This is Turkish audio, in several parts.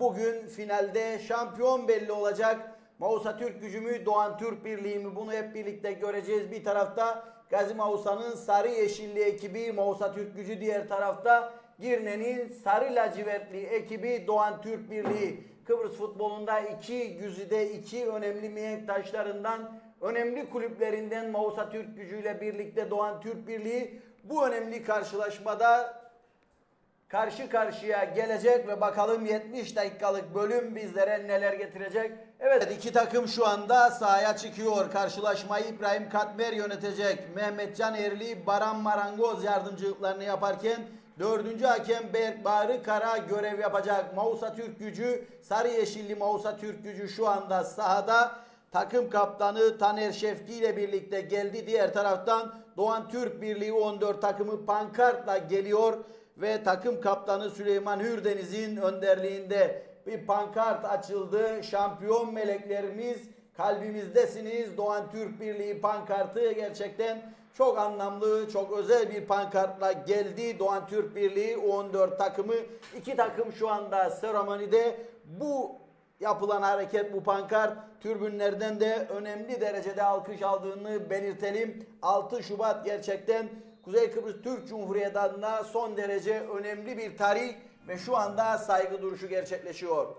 bugün finalde şampiyon belli olacak. Mausa Türk gücü mü Doğan Türk Birliği mi bunu hep birlikte göreceğiz. Bir tarafta Gazi Mausa'nın sarı yeşilli ekibi Mausa Türk gücü diğer tarafta Girne'nin sarı lacivertli ekibi Doğan Türk Birliği. Kıbrıs futbolunda iki güzide iki önemli mihenk taşlarından önemli kulüplerinden Mausa Türk gücüyle birlikte Doğan Türk Birliği bu önemli karşılaşmada karşı karşıya gelecek ve bakalım 70 dakikalık bölüm bizlere neler getirecek. Evet iki takım şu anda sahaya çıkıyor. Karşılaşmayı İbrahim Katmer yönetecek. Mehmetcan Erli, Baran Marangoz yardımcılıklarını yaparken dördüncü hakem Berk Bağrı Kara görev yapacak. Mausa Türk gücü, Sarı Yeşilli Mausa Türk gücü şu anda sahada. Takım kaptanı Taner Şefki ile birlikte geldi. Diğer taraftan Doğan Türk Birliği 14 takımı pankartla geliyor ve takım kaptanı Süleyman Hürdeniz'in önderliğinde bir pankart açıldı. Şampiyon meleklerimiz kalbimizdesiniz. Doğan Türk Birliği pankartı gerçekten çok anlamlı, çok özel bir pankartla geldi. Doğan Türk Birliği 14 takımı. iki takım şu anda seremonide bu yapılan hareket bu pankart türbünlerden de önemli derecede alkış aldığını belirtelim. 6 Şubat gerçekten Kuzey Kıbrıs Türk Cumhuriyeti adına son derece önemli bir tarih ve şu anda saygı duruşu gerçekleşiyor.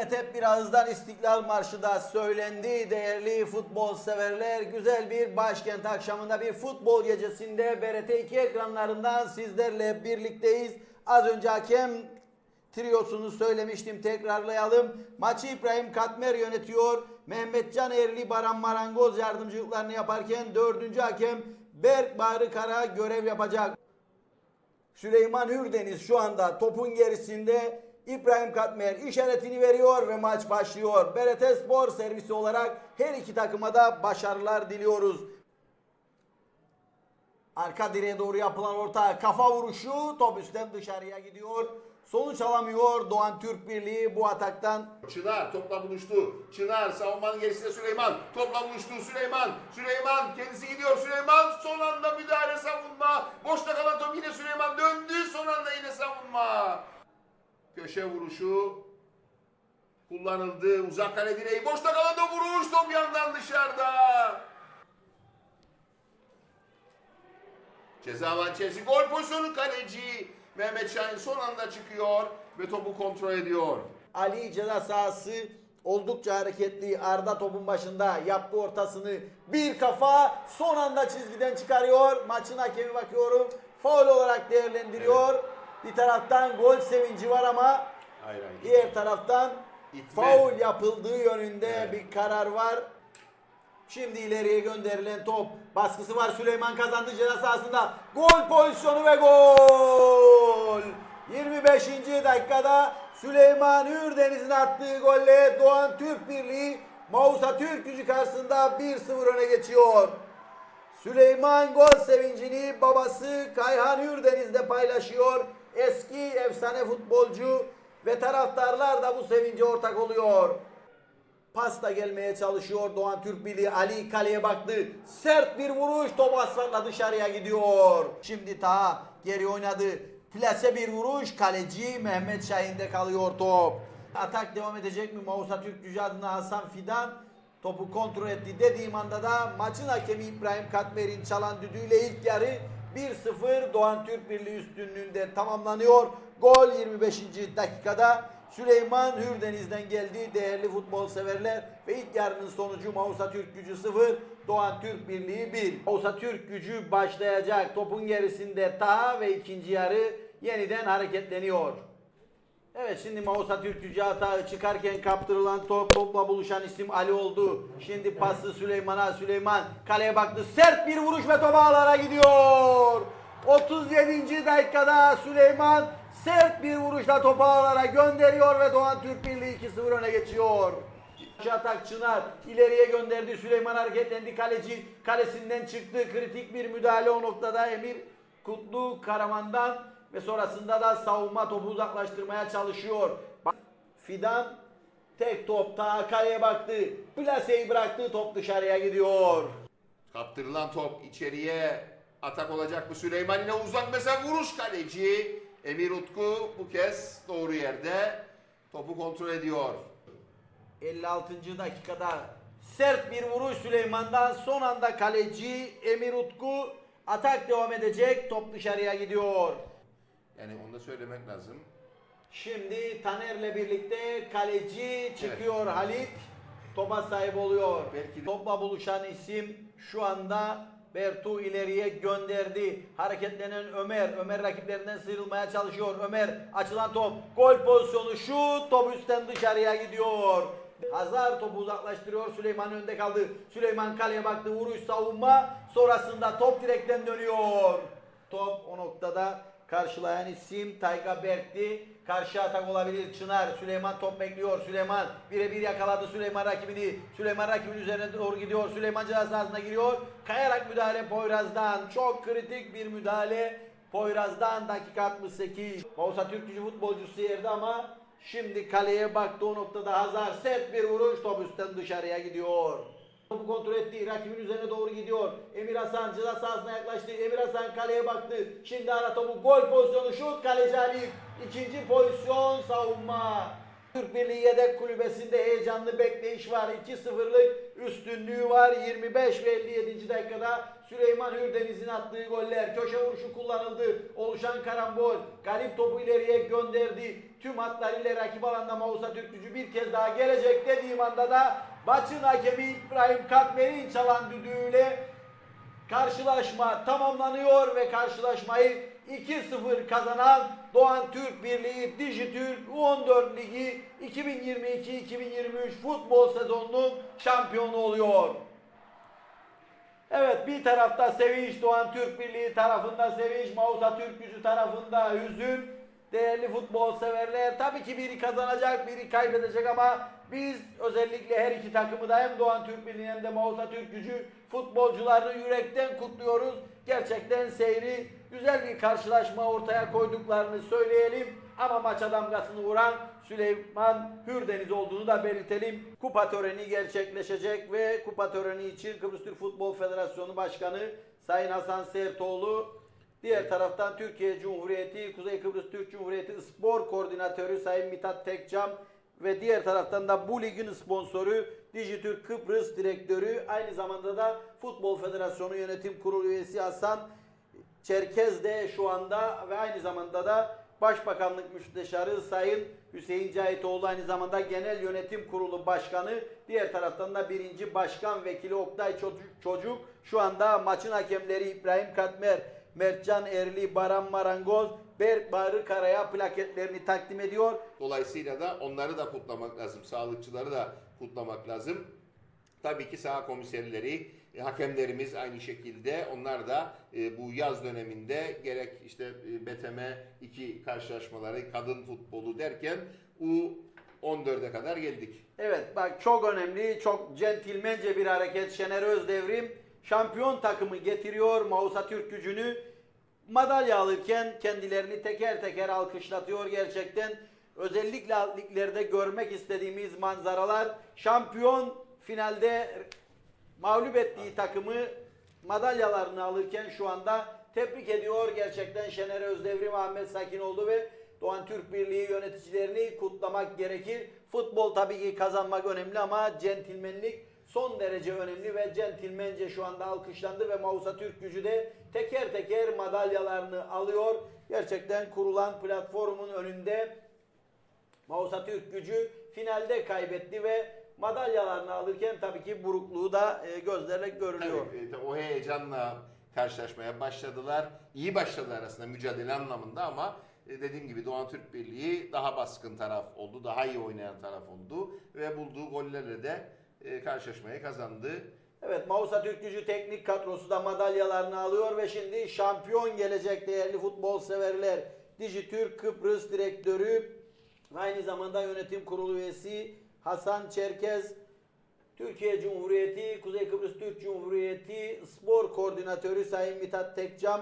Evet hep birazdan İstiklal Marşı da söylendi. Değerli futbol severler güzel bir başkent akşamında bir futbol gecesinde BRT2 ekranlarından sizlerle birlikteyiz. Az önce hakem triyosunu söylemiştim tekrarlayalım. Maçı İbrahim Katmer yönetiyor. Mehmetcan Erli Baran Marangoz yardımcılıklarını yaparken dördüncü hakem Berk Bağrı Kara görev yapacak. Süleyman Hürdeniz şu anda topun gerisinde İbrahim Katmer işaretini veriyor ve maç başlıyor. BRT Spor servisi olarak her iki takıma da başarılar diliyoruz. Arka direğe doğru yapılan orta kafa vuruşu top üstten dışarıya gidiyor. Sonuç alamıyor Doğan Türk Birliği bu ataktan. Çınar topla buluştu. Çınar savunmanın gerisinde Süleyman. Topla buluştu Süleyman. Süleyman kendisi gidiyor Süleyman. Son anda müdahale savunma. Boşta kalan top yine Süleyman döndü. Son anda yine savunma. Köşe vuruşu kullanıldı. Uzak kale direği. Boşta kalan da vuruş. Top yandan dışarıda. Ceza Chelsea gol pozisyonu kaleci. Mehmet Şahin son anda çıkıyor ve topu kontrol ediyor. Ali ceza sahası Oldukça hareketli Arda topun başında yaptı ortasını bir kafa son anda çizgiden çıkarıyor. Maçın hakemi bakıyorum faul olarak değerlendiriyor. Bir taraftan gol sevinci var ama Hayır hayır. diğer taraftan İtme. faul yapıldığı yönünde Evet. bir karar var. Şimdi ileriye gönderilen top. Baskısı var Süleyman kazandı ceza sahasında. Gol pozisyonu ve gol. 25. dakikada Süleyman Hürdeniz'in attığı golle Doğan Türk Birliği Mausa Türk gücü karşısında 1-0 öne geçiyor. Süleyman gol sevincini babası Kayhan Hürdeniz'de paylaşıyor. Eski efsane futbolcu ve taraftarlar da bu sevince ortak oluyor. Pasta gelmeye çalışıyor Doğan Türk Birliği. Ali kaleye baktı. Sert bir vuruş. Top asfaltla dışarıya gidiyor. Şimdi ta geri oynadı. Plase bir vuruş. Kaleci Mehmet Şahin'de kalıyor top. Atak devam edecek mi? Mausa Türk gücü adına Hasan Fidan topu kontrol etti dediğim anda da maçın hakemi İbrahim Katmer'in çalan düdüğüyle ilk yarı 1-0 Doğan Türk Birliği üstünlüğünde tamamlanıyor. Gol 25. dakikada Süleyman Hürdeniz'den geldi değerli futbol severler ve ilk yarının sonucu Mausa Türk Gücü 0, Doğan Türk Birliği 1. Mausa Türk Gücü başlayacak. Topun gerisinde Taha ve ikinci yarı yeniden hareketleniyor. Evet şimdi Mausa Türk Gücü hata çıkarken kaptırılan top topla buluşan isim Ali oldu. Şimdi pası Süleyman'a Süleyman kaleye baktı. Sert bir vuruş ve top ağlara gidiyor. 37. dakikada Süleyman sert bir vuruşla topu ağlara gönderiyor ve Doğan Türk Birliği 2-0 öne geçiyor. Atak Çınar ileriye gönderdi. Süleyman hareketlendi. Kaleci kalesinden çıktı. Kritik bir müdahale o noktada Emir Kutlu Karaman'dan ve sonrasında da savunma topu uzaklaştırmaya çalışıyor. Fidan tek topta kaleye baktı. Plaseyi bıraktı. Top dışarıya gidiyor. Kaptırılan top içeriye atak olacak mı? Süleyman yine uzak mesela vuruş kaleci. Emir Utku bu kez doğru yerde topu kontrol ediyor. 56. dakikada sert bir vuruş Süleyman'dan son anda kaleci Emir Utku atak devam edecek. Top dışarıya gidiyor. Yani onu da söylemek lazım. Şimdi Taner'le birlikte kaleci çıkıyor Halit. Topa sahip oluyor. Belki de- Topla buluşan isim şu anda Bertu ileriye gönderdi. Hareketlenen Ömer. Ömer rakiplerinden sıyrılmaya çalışıyor. Ömer açılan top. Gol pozisyonu şut. Top üstten dışarıya gidiyor. Hazar topu uzaklaştırıyor. Süleyman önde kaldı. Süleyman kaleye baktı. Vuruş savunma. Sonrasında top direkten dönüyor. Top o noktada karşılayan isim Tayga Berk'ti. Karşı atak olabilir Çınar. Süleyman top bekliyor. Süleyman birebir yakaladı Süleyman rakibini. Süleyman rakibin üzerine doğru gidiyor. Süleyman ceza sahasına giriyor. Kayarak müdahale Poyraz'dan. Çok kritik bir müdahale. Poyraz'dan dakika 68. Mausa Türk gücü futbolcusu yerde ama şimdi kaleye baktı o noktada Hazar sert bir vuruş top üstten dışarıya gidiyor. Topu kontrol etti. Rakibin üzerine doğru gidiyor. Emir Hasan ceza sahasına yaklaştı. Emir Hasan kaleye baktı. Şimdi ara topu gol pozisyonu şut kaleci Ali. İkinci pozisyon savunma. Türk Birliği yedek kulübesinde heyecanlı bekleyiş var. 2-0'lık üstünlüğü var. 25 ve 57. dakikada Süleyman Hürdeniz'in attığı goller. Köşe vuruşu kullanıldı. Oluşan karambol. Galip topu ileriye gönderdi. Tüm hatlar ile rakip alanda Mausa Türk gücü bir kez daha gelecek dediğim anda da maçın hakemi İbrahim Katmer'in çalan düdüğüyle Karşılaşma tamamlanıyor ve karşılaşmayı 2-0 kazanan Doğan Türk Birliği Dijitürk U14 Ligi 2022-2023 futbol sezonunun şampiyonu oluyor. Evet bir tarafta sevinç Doğan Türk Birliği tarafında sevinç, Mausa Türk Gücü tarafında hüzün. Değerli futbol severler tabii ki biri kazanacak biri kaybedecek ama biz özellikle her iki takımı da hem Doğan Türk Birliği hem de Mausa Türk Gücü futbolcularını yürekten kutluyoruz. Gerçekten seyri güzel bir karşılaşma ortaya koyduklarını söyleyelim. Ama maça damgasını vuran Süleyman Hürdeniz olduğunu da belirtelim. Kupa töreni gerçekleşecek ve kupa töreni için Kıbrıs Türk Futbol Federasyonu Başkanı Sayın Hasan Sertoğlu Diğer taraftan Türkiye Cumhuriyeti, Kuzey Kıbrıs Türk Cumhuriyeti Spor Koordinatörü Sayın Mithat Tekcam ve diğer taraftan da bu ligin sponsoru Dijitürk Kıbrıs Direktörü aynı zamanda da Futbol Federasyonu Yönetim Kurulu üyesi Hasan Çerkez de şu anda ve aynı zamanda da Başbakanlık Müsteşarı Sayın Hüseyin Cahitoğlu aynı zamanda Genel Yönetim Kurulu Başkanı. Diğer taraftan da birinci Başkan Vekili Oktay Çocuk. Şu anda maçın hakemleri İbrahim Katmer, Mertcan Erli, Baran Marangoz, Berk Bağrı Kara'ya plaketlerini takdim ediyor. Dolayısıyla da onları da kutlamak lazım. Sağlıkçıları da kutlamak lazım. Tabii ki saha komiserleri, e, hakemlerimiz aynı şekilde onlar da e, bu yaz döneminde gerek işte e, BTM 2 karşılaşmaları, kadın futbolu derken U14'e kadar geldik. Evet bak çok önemli, çok centilmence bir hareket. Şener Özdevrim şampiyon takımı getiriyor. Mausa Türk gücünü madalya alırken kendilerini teker teker alkışlatıyor gerçekten. Özellikle liglerde görmek istediğimiz manzaralar. Şampiyon finalde mağlup ettiği takımı madalyalarını alırken şu anda tebrik ediyor. Gerçekten Şener Özdevrim, Ahmet Sakinoğlu ve Doğan Türk Birliği yöneticilerini kutlamak gerekir. Futbol tabii ki kazanmak önemli ama centilmenlik son derece önemli ve centilmence şu anda alkışlandı ve Mausa Türk gücü de teker teker madalyalarını alıyor. Gerçekten kurulan platformun önünde Mausa Türk gücü finalde kaybetti ve madalyalarını alırken tabii ki burukluğu da e, gözlerle görülüyor. Tabii, e, o heyecanla karşılaşmaya başladılar. İyi başladılar aslında mücadele anlamında ama e, dediğim gibi Doğan Türk Birliği daha baskın taraf oldu, daha iyi oynayan taraf oldu ve bulduğu gollerle de e, karşılaşmayı kazandı. Evet Mausa Türk Gücü teknik kadrosu da madalyalarını alıyor ve şimdi şampiyon gelecek değerli futbol severler. Dijitürk Kıbrıs direktörü ve aynı zamanda yönetim kurulu üyesi Hasan Çerkez, Türkiye Cumhuriyeti, Kuzey Kıbrıs Türk Cumhuriyeti Spor Koordinatörü Sayın Mithat Tekcam,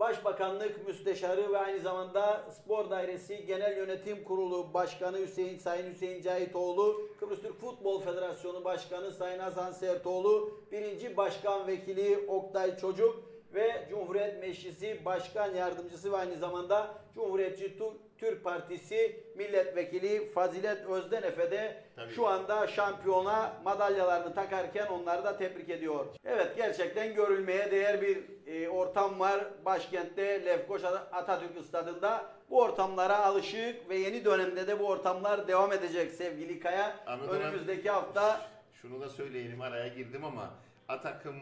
Başbakanlık Müsteşarı ve aynı zamanda Spor Dairesi Genel Yönetim Kurulu Başkanı Hüseyin Sayın Hüseyin Cahitoğlu, Kıbrıs Türk Futbol Federasyonu Başkanı Sayın Hasan Sertoğlu, birinci Başkan Vekili Oktay Çocuk ve Cumhuriyet Meclisi Başkan Yardımcısı ve aynı zamanda Cumhuriyetçi Türk Partisi Milletvekili Fazilet Özdenefe de Tabii. şu anda şampiyona madalyalarını takarken onları da tebrik ediyor. Evet gerçekten görülmeye değer bir e, ortam var başkentte Lefkoşa Atatürk Stadı'nda. Bu ortamlara alışık ve yeni dönemde de bu ortamlar devam edecek sevgili Kaya. Orhan, Önümüzdeki hafta Şunu da söyleyelim araya girdim ama Atakım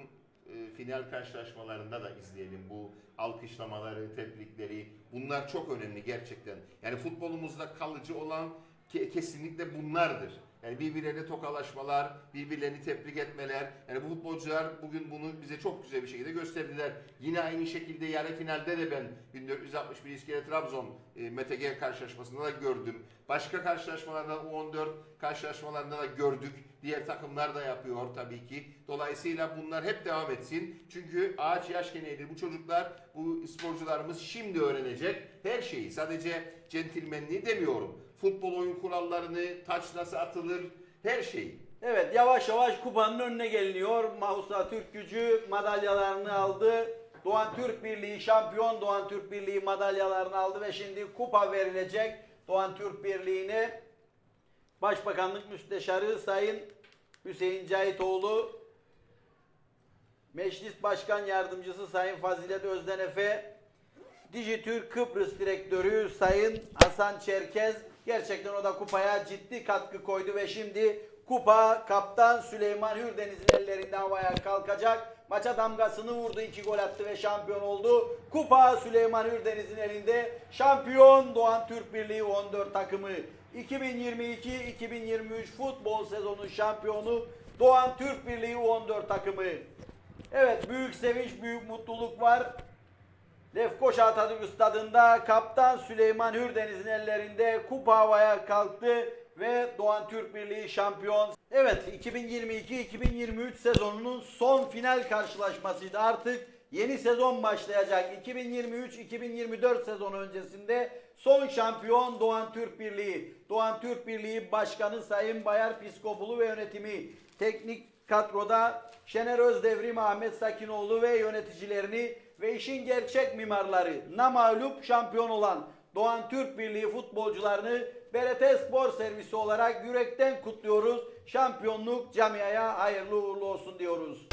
final karşılaşmalarında da izleyelim bu alkışlamaları, tebrikleri. Bunlar çok önemli gerçekten. Yani futbolumuzda kalıcı olan ke- kesinlikle bunlardır. Yani birbirlerine tokalaşmalar, birbirlerini tebrik etmeler. Yani bu futbolcular bugün bunu bize çok güzel bir şekilde gösterdiler. Yine aynı şekilde yarı finalde de ben 1461 İskele Trabzon e, MTG karşılaşmasında da gördüm. Başka karşılaşmalarda U14 karşılaşmalarında da gördük. Diğer takımlar da yapıyor tabii ki. Dolayısıyla bunlar hep devam etsin. Çünkü ağaç yaş geneydir. Bu çocuklar, bu sporcularımız şimdi öğrenecek her şeyi. Sadece centilmenliği demiyorum. Futbol oyun kurallarını, taç nasıl atılır, her şeyi. Evet yavaş yavaş kupanın önüne geliniyor. Mausa Türk gücü madalyalarını aldı. Doğan Türk Birliği şampiyon Doğan Türk Birliği madalyalarını aldı ve şimdi kupa verilecek Doğan Türk Birliği'ne. Başbakanlık Müsteşarı Sayın Hüseyin Cahitoğlu, Meclis Başkan Yardımcısı Sayın Fazilet Özdenefe, Dijitürk Kıbrıs Direktörü Sayın Hasan Çerkez gerçekten o da kupaya ciddi katkı koydu ve şimdi kupa kaptan Süleyman Hürdeniz'in ellerinde havaya kalkacak. Maça damgasını vurdu, iki gol attı ve şampiyon oldu. Kupa Süleyman Hürdeniz'in elinde. Şampiyon Doğan Türk Birliği 14 takımı. 2022-2023 futbol sezonu şampiyonu Doğan Türk Birliği 14 takımı. Evet büyük sevinç, büyük mutluluk var. Lefkoşa Atatürk Stadı'nda kaptan Süleyman Hürdeniz'in ellerinde kupa havaya kalktı ve Doğan Türk Birliği şampiyon. Evet 2022-2023 sezonunun son final karşılaşmasıydı. Artık yeni sezon başlayacak. 2023-2024 sezonu öncesinde son şampiyon Doğan Türk Birliği. Doğan Türk Birliği Başkanı Sayın Bayar Piskopulu ve yönetimi teknik kadroda Şener Özdevrim, Ahmet Sakinoğlu ve yöneticilerini ve işin gerçek mimarları namalup şampiyon olan Doğan Türk Birliği futbolcularını BRT Spor Servisi olarak yürekten kutluyoruz. Şampiyonluk camiaya hayırlı uğurlu olsun diyoruz.